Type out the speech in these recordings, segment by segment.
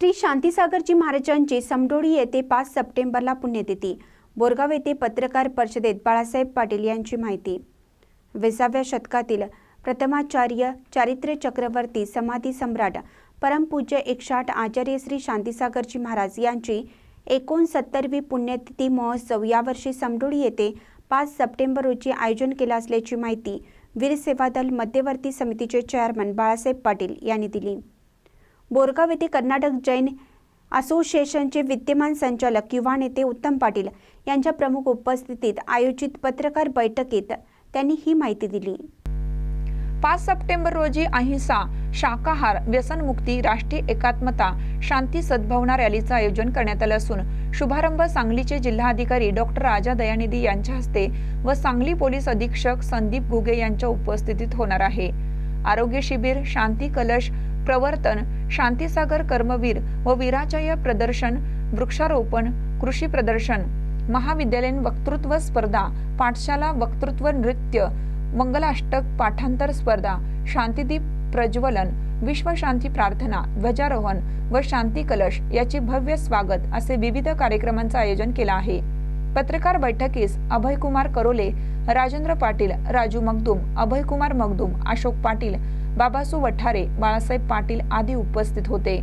श्री शांतीसागरजी महाराजांची समडोळी येथे पाच सप्टेंबरला पुण्यतिथी बोरगाव येथे पत्रकार परिषदेत बाळासाहेब पाटील यांची माहिती. विसाव्या शतकातील प्रथमाचार्य चारित्र्य चक्रवर्ती समाधी सम्राट परमपूज्य एकशाठ आचार्य श्री शांतीसागरजी महाराज यांची एकोणसत्तरवी पुण्यतिथी महोत्सव यावर्षी समडोळी येथे पाच सप्टेंबर रोजी आयोजन केलं असल्याची माहिती वीर सेवा दल मध्यवर्ती समितीचे चेअरमन बाळासाहेब पाटील यांनी दिली. बोरगाव येथे कर्नाटक जैन असोसिएशनचे विद्यमान संचालक युवा नेते उत्तम पाटील यांच्या प्रमुख उपस्थितीत आयोजित पत्रकार बैठकीत त्यांनी ही माहिती दिली. पाच सप्टेंबर रोजी अहिंसा शाकाहार व्यसनमुक्ती राष्ट्रीय एकात्मता शांती सद्भावना रॅलीचं आयोजन करण्यात आलं असून शुभारंभ सांगलीचे जिल्हाधिकारी डॉक्टर राजा दयानिधी यांच्या हस्ते व सांगली पोलीस अधीक्षक संदीप घुगे यांच्या उपस्थितीत होणार आहे. आरोग्य शिबिर शांती कलश प्रवर्तन शांतीसागर कर्मवीर व वीराजय प्रदर्शन वृक्षारोपण कृषी प्रदर्शन महाविद्यालयीन वक्तृत्व स्पर्धा पाठशाला वक्तृत्व नृत्य मंगलाष्टक पाठांतर स्पर्धा शांतिदीप प्रज्वलन विश्वशांती प्रार्थना ध्वजारोहण व शांती कलश याचे भव्य स्वागत असे विविध कार्यक्रमांचं आयोजन केलं आहे. पत्रकार बैठकीस अभयकुमार करोले राजेंद्र पाटील राजू मगदूम अभयकुमार मगदूम अशोक पाटील बाबासू वठारे बाळासाहेब पाटील आदी उपस्थित होते.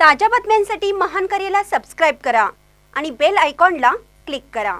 ताज्या बातम्यांसाठी महान करेला सबस्क्राईब करा आणि बेल आयकॉनला क्लिक करा.